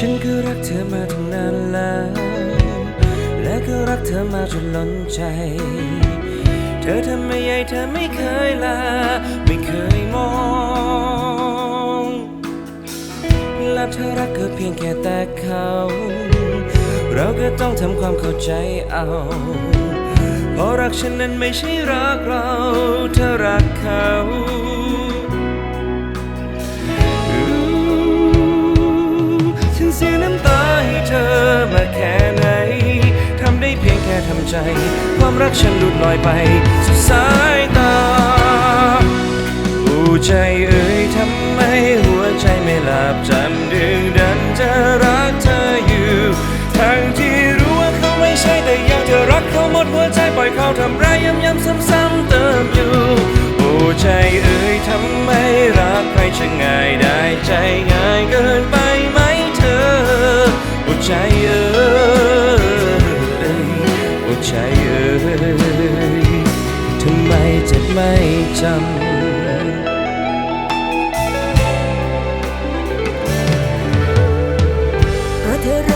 ฉันก็รักเธอมาตั้งนานแล้ว และก็รักเธอมาจนล้นใจ เธอทำไม่ใหญ่เธอไม่เคยลา ไม่เคยมองและเธอรักก็เพียงแค่แต่เขา เราก็ต้องทำความเข้าใจเอา เพราะรักฉันนั้นไม่ใช่รักเรา เธอรักเขา เสียน้ำตาให้เธอมาแค่ไหนทำได้เพียงแค่ทำใจ ความรักฉันหลุดลอยไปสู่สายตาผู้ใจเอ่ยทำไมหัวใจไม่หลับจำดึงดันจะรักเธออยู่ทั้งที่รู้ว่าเขาไม่ใช่แต่ยังจะรักเขาหมดหัวใจปล่อยเขาทำร้ายย้ำย้ำซ้ำ จ็บไม่จำเพราะเธอ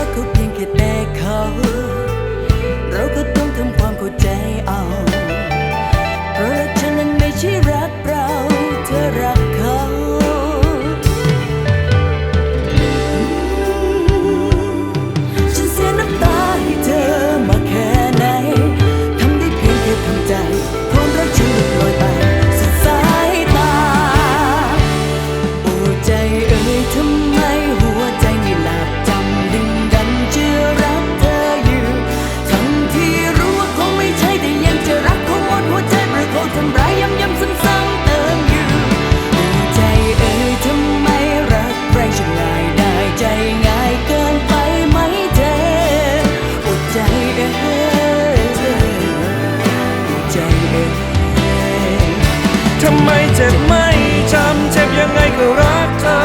ำไมเจ็บไม่จำเจ็บยังไงก็รักเธอ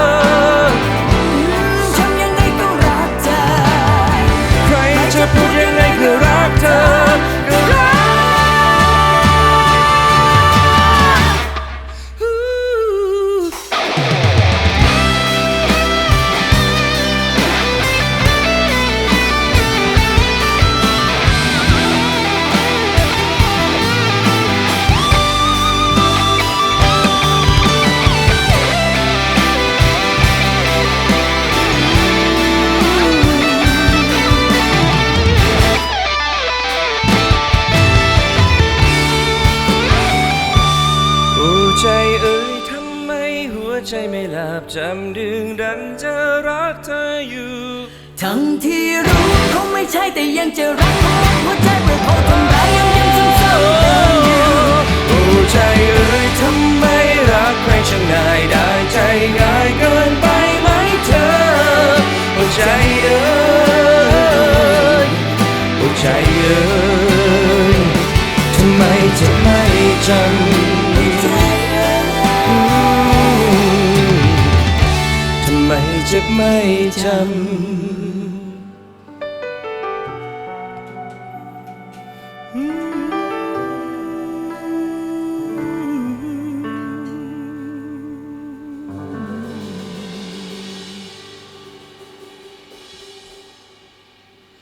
ทำยังไงก็รักเธอ ใครจะพูดยังไงก็รักเธอก็รัก อ่ยทำไมหัวใจไม่หลับจำดึงดันจะรักเธออยู่ ทั้งที่รู้เขาไม่ใช่แต่ยังจะรักเขาหัวใจเมื่อเขาทำร้ายยังยังซ้ำซ้ำเติมอยู่โอ้ใจเอ่ยทำไมรักใครช่างง่ายได้ใจง่ายเกินไปไหมเธอโอ้ใจเอ่ยโอ้ใจเอ่ยทำไมจะไม่จำ เจ็บไม่จำ